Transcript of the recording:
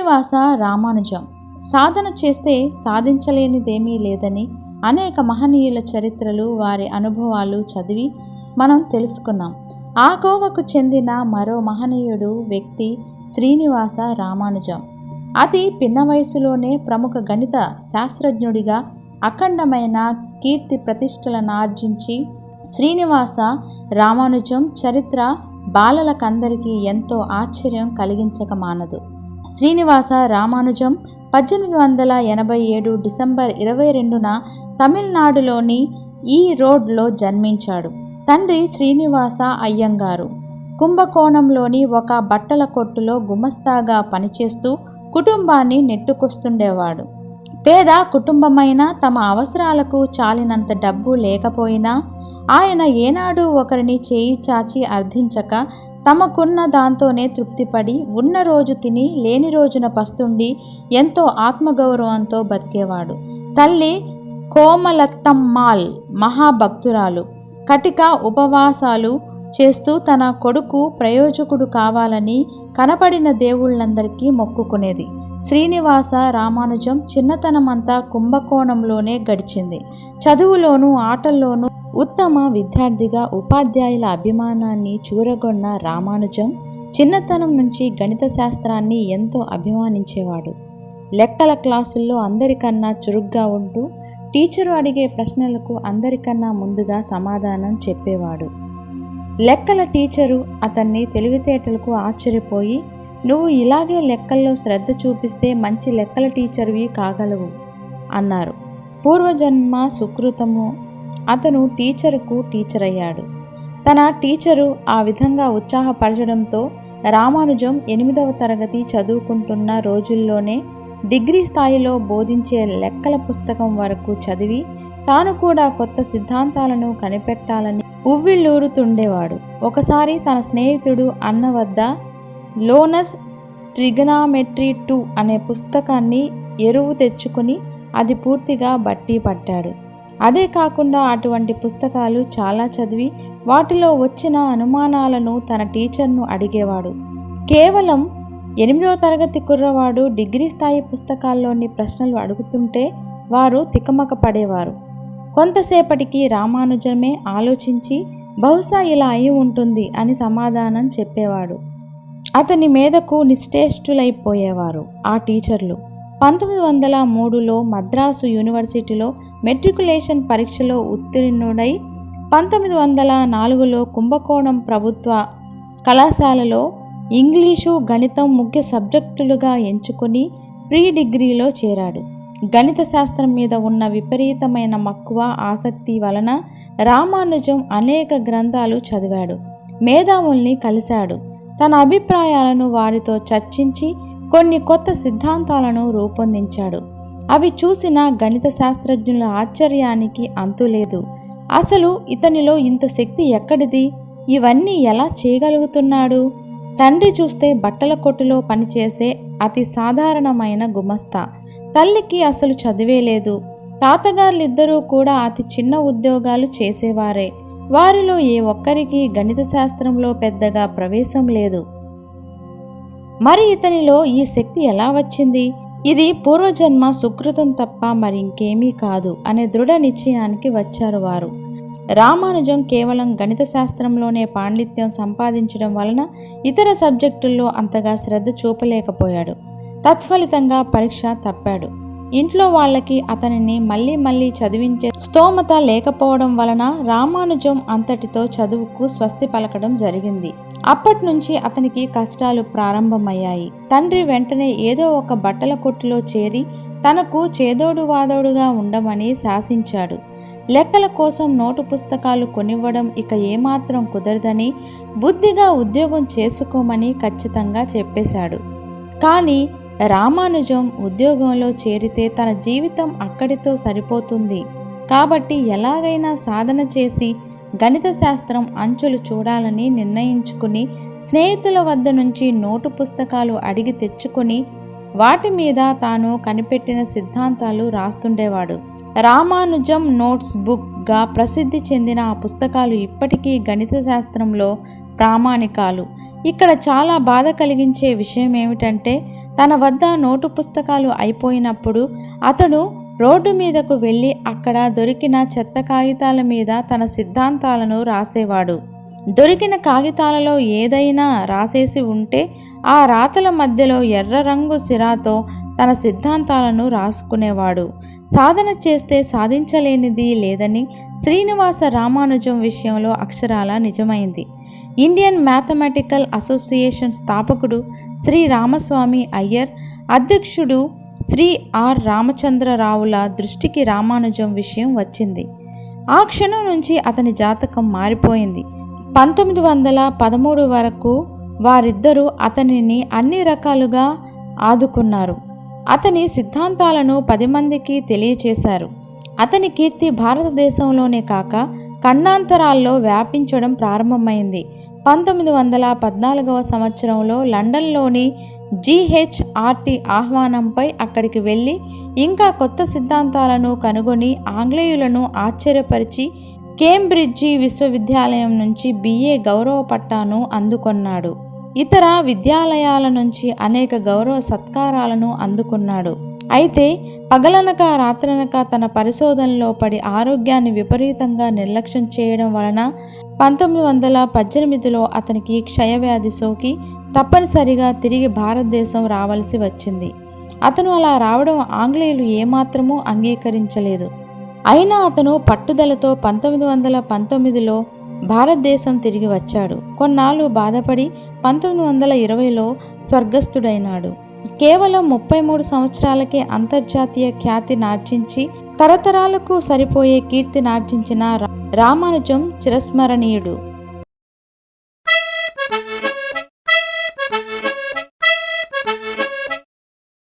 శ్రీనివాస రామానుజం. సాధన చేస్తే సాధించలేనిదేమీ లేదని అనేక మహనీయుల చరిత్రలు వారి అనుభవాలు చదివి మనం తెలుసుకున్నాం. ఆ కోవకు చెందిన మరో మహనీయుడు వ్యక్తి శ్రీనివాస రామానుజం. అతి పిన్న వయసులోనే ప్రముఖ గణిత శాస్త్రజ్ఞుడిగా అఖండమైన కీర్తి ప్రతిష్టలను ఆర్జించి శ్రీనివాస రామానుజం చరిత్ర బాలలకందరికీ ఎంతో ఆశ్చర్యం కలిగించక మానదు. శ్రీనివాస రామానుజం పద్దెనిమిది వందల ఎనభై ఏడు డిసెంబర్ ఇరవై రెండున తమిళనాడులోని ఈ రోడ్లో జన్మించాడు. తండ్రి శ్రీనివాస అయ్యంగారు. కుంభకోణంలోని ఒక బట్టల కొట్టులో గుమస్తాగా పనిచేస్తూ కుటుంబాన్ని నెట్టుకొస్తుండేవాడు. పేద కుటుంబమైన తమ అవసరాలకు చాలినంత డబ్బు లేకపోయినా ఆయన ఏనాడు ఒకరిని చేయి చాచి అర్థించక తమకున్న దాంతోనే తృప్తిపడి ఉన్న రోజు తిని లేని రోజున పస్తుండి ఎంతో ఆత్మగౌరవంతో బతికేవాడు. తల్లి కోమలత్తమ్మాల్ మహాభక్తురాలు. కటిక ఉపవాసాలు చేస్తూ తన కొడుకు ప్రయోజకుడు కావాలని కనపడిన దేవుళ్ళందరికీ మొక్కుకునేది. శ్రీనివాస రామానుజం చిన్నతనమంతా కుంభకోణంలోనే గడిచింది. చదువులోనూ ఆటల్లోనూ ఉత్తమ విద్యార్థిగా ఉపాధ్యాయుల అభిమానాన్ని చూరగొన్న రామానుజం చిన్నతనం నుంచి గణిత శాస్త్రాన్ని ఎంతో అభిమానించేవాడు. లెక్కల క్లాసుల్లో అందరికన్నా చురుగ్గా ఉంటూ టీచరు అడిగే ప్రశ్నలకు అందరికన్నా ముందుగా సమాధానం చెప్పేవాడు. లెక్కల టీచరు అతన్ని తెలివితేటలకు ఆశ్చర్యపోయి నువ్వు ఇలాగే లెక్కల్లో శ్రద్ధ చూపిస్తే మంచి లెక్కల టీచర్వి కాగలవు అన్నారు. పూర్వజన్మ సుకృతము అతను టీచరుకు టీచర్ అయ్యాడు తన టీచరు ఆ విధంగా ఉత్సాహపరచడంతో రామానుజం ఎనిమిదవ తరగతి చదువుకుంటున్న రోజుల్లోనే డిగ్రీ స్థాయిలో బోధించే లెక్కల పుస్తకం వరకు చదివి తాను కూడా కొత్త సిద్ధాంతాలను కనిపెట్టాలని ఉవ్విళ్ళూరుతుండేవాడు. ఒకసారి తన స్నేహితుడు అన్న వద్ద లోనస్ ట్రిగనామెట్రీ టూ అనే పుస్తకాన్ని ఎరువు తెచ్చుకుని అది పూర్తిగా బట్టి పట్టాడు. అదే కాకుండా అటువంటి పుస్తకాలు చాలా చదివి వాటిలో వచ్చిన అనుమానాలను తన టీచర్ను అడిగేవాడు. కేవలం ఎనిమిదవ తరగతి కుర్రవాడు డిగ్రీ స్థాయి పుస్తకాల్లోని ప్రశ్నలు అడుగుతుంటే వారు తికమక పడేవారు. కొంతసేపటికి రామానుజమే ఆలోచించి బహుశా ఇలా అయి ఉంటుంది అని సమాధానం చెప్పేవాడు. అతని మీదకు నిశ్చేష్టులైపోయేవారు ఆ టీచర్లు. పంతొమ్మిది వందల మూడులో మద్రాసు యూనివర్సిటీలో మెట్రికులేషన్ పరీక్షలో ఉత్తీర్ణుడై పంతొమ్మిది వందల నాలుగులో కుంభకోణం ప్రభుత్వ కళాశాలలో ఇంగ్లీషు గణితం ముఖ్య సబ్జెక్టులుగా ఎంచుకొని ప్రీ డిగ్రీలో చేరాడు. గణిత శాస్త్రం మీద ఉన్న విపరీతమైన మక్కువ ఆసక్తి వలన రామానుజం అనేక గ్రంథాలు చదివాడు. మేధావుల్ని కలిశాడు. తన అభిప్రాయాలను వారితో చర్చించి కొన్ని కొత్త సిద్ధాంతాలను రూపొందించాడు. అవి చూసిన గణిత శాస్త్రజ్ఞుల ఆశ్చర్యానికి అంతులేదు అసలు ఇతనిలో ఇంత శక్తి ఎక్కడిది? ఇవన్నీ ఎలా చేయగలుగుతున్నాడు? తండ్రి చూస్తే బట్టల కొట్టులో పనిచేసే అతి సాధారణమైన గుమస్తా. తల్లికి అసలు చదివే లేదు. తాతగారులిద్దరూ కూడా అతి చిన్న ఉద్యోగాలు చేసేవారే. వారిలో ఏ ఒక్కరికి గణిత శాస్త్రంలో పెద్దగా ప్రవేశం లేదు. మరి ఇతనిలో ఈ శక్తి ఎలా వచ్చింది? ఇది పూర్వజన్మ సుకృతం తప్ప మరి ఇంకేమీ కాదు అనే దృఢ నిశ్చయానికి వచ్చారు వారు. రామానుజం కేవలం గణిత శాస్త్రంలోనే పాండిత్యం సంపాదించడం వలన ఇతర సబ్జెక్టుల్లో అంతగా శ్రద్ధ చూపలేకపోయాడు. తత్ఫలితంగా పరీక్ష తప్పాడు. ఇంట్లో వాళ్ళకి అతనిని మళ్ళీ మళ్ళీ చదివించే స్తోమత లేకపోవడం వలన రామానుజం అంతటితో చదువుకు స్వస్తి పలకడం జరిగింది. అప్పటి నుంచి అతనికి కష్టాలు ప్రారంభమయ్యాయి. తండ్రి వెంటనే ఏదో ఒక బట్టల కొట్టులో చేరి తనకు చేదోడు వాదోడుగా ఉండమని శాసించాడు. లెక్కల కోసం నోటు పుస్తకాలు కొనివ్వడం ఇక ఏమాత్రం కుదరదని బుద్ధిగా ఉద్యోగం చేసుకోమని ఖచ్చితంగా చెప్పేశాడు. కానీ రామానుజం ఉద్యోగంలో చేరితే తన జీవితం అక్కడితో సరిపోతుంది. కాబట్టి ఎలాగైనా సాధన చేసి గణిత శాస్త్రం అంచులు చూడాలని నిర్ణయించుకుని స్నేహితుల వద్ద నుంచి నోటు పుస్తకాలు అడిగి తెచ్చుకొని వాటి మీద తాను కనిపెట్టిన సిద్ధాంతాలు రాస్తుండేవాడు. రామానుజం నోట్స్ బుక్గా ప్రసిద్ధి చెందిన ఆ పుస్తకాలు ఇప్పటికీ గణిత శాస్త్రంలో ప్రామాణికాలు. ఇక్కడ చాలా బాధ కలిగించే విషయం ఏమిటంటే తన వద్ద నోటు పుస్తకాలు అయిపోయినప్పుడు అతడు రోడ్డు మీదకు వెళ్ళి అక్కడ దొరికిన చెత్త కాగితాల మీద తన సిద్ధాంతాలను రాసేవాడు. దొరికిన కాగితాలలో ఏదైనా రాసేసి ఉంటే ఆ రాతల మధ్యలో ఎర్ర రంగు సిరాతో తన సిద్ధాంతాలను రాసుకునేవాడు. సాధన చేస్తే సాధించలేనిది లేదని శ్రీనివాస రామానుజం విషయంలో అక్షరాల నిజమైంది. ఇండియన్ మ్యాథమెటికల్ అసోసియేషన్ స్థాపకుడు శ్రీ రామస్వామి అయ్యర్ అధ్యక్షుడు శ్రీ ఆర్ రామచంద్రరావుల దృష్టికి రామానుజం విషయం వచ్చింది. ఆ క్షణం నుంచి అతని జాతకం మారిపోయింది. పంతొమ్మిది వందల పదమూడు వరకు వారిద్దరూ అతనిని అన్ని రకాలుగా ఆదుకున్నారు. అతని సిద్ధాంతాలను పది మందికి తెలియచేశారు. అతని కీర్తి భారతదేశంలోనే కాక ఖండాంతరాల్లో వ్యాపించడం ప్రారంభమైంది. పంతొమ్మిది వందల పద్నాలుగవ సంవత్సరంలో లండన్లోని జీహెచ్ఆర్టీ ఆహ్వానంపై అక్కడికి వెళ్ళి ఇంకా కొత్త సిద్ధాంతాలను కనుగొని ఆంగ్లేయులను ఆశ్చర్యపరిచి కేంబ్రిడ్జి విశ్వవిద్యాలయం నుంచి బిఏ గౌరవ పట్టాను అందుకొన్నాడు. ఇతర విద్యాలయాల నుంచి అనేక గౌరవ సత్కారాలను అందుకున్నాడు. అయితే పగలనక రాత్రనక తన పరిశోధనలో పడి ఆరోగ్యాన్ని విపరీతంగా నిర్లక్ష్యం చేయడం వలన పంతొమ్మిది వందల పద్దెనిమిదిలో అతనికి క్షయవ్యాధి సోకి తప్పనిసరిగా తిరిగి భారతదేశం రావాల్సి వచ్చింది. అతను అలా రావడం ఆంగ్లేయులు ఏమాత్రమూ అంగీకరించలేదు. అయినా అతను పట్టుదలతో పంతొమ్మిది వందల పంతొమ్మిదిలో భారతదేశం తిరిగి వచ్చాడు. కొన్నాళ్ళు బాధపడి పంతొమ్మిది వందల ఇరవైలో స్వర్గస్థుడైనాడు. కేవలం ముప్పై మూడు సంవత్సరాలకే అంతర్జాతీయ ఖ్యాతి నార్జించి తరతరాలకు సరిపోయే కీర్తి నార్జించిన రా- రామానుజం చిరస్మరణీయుడు.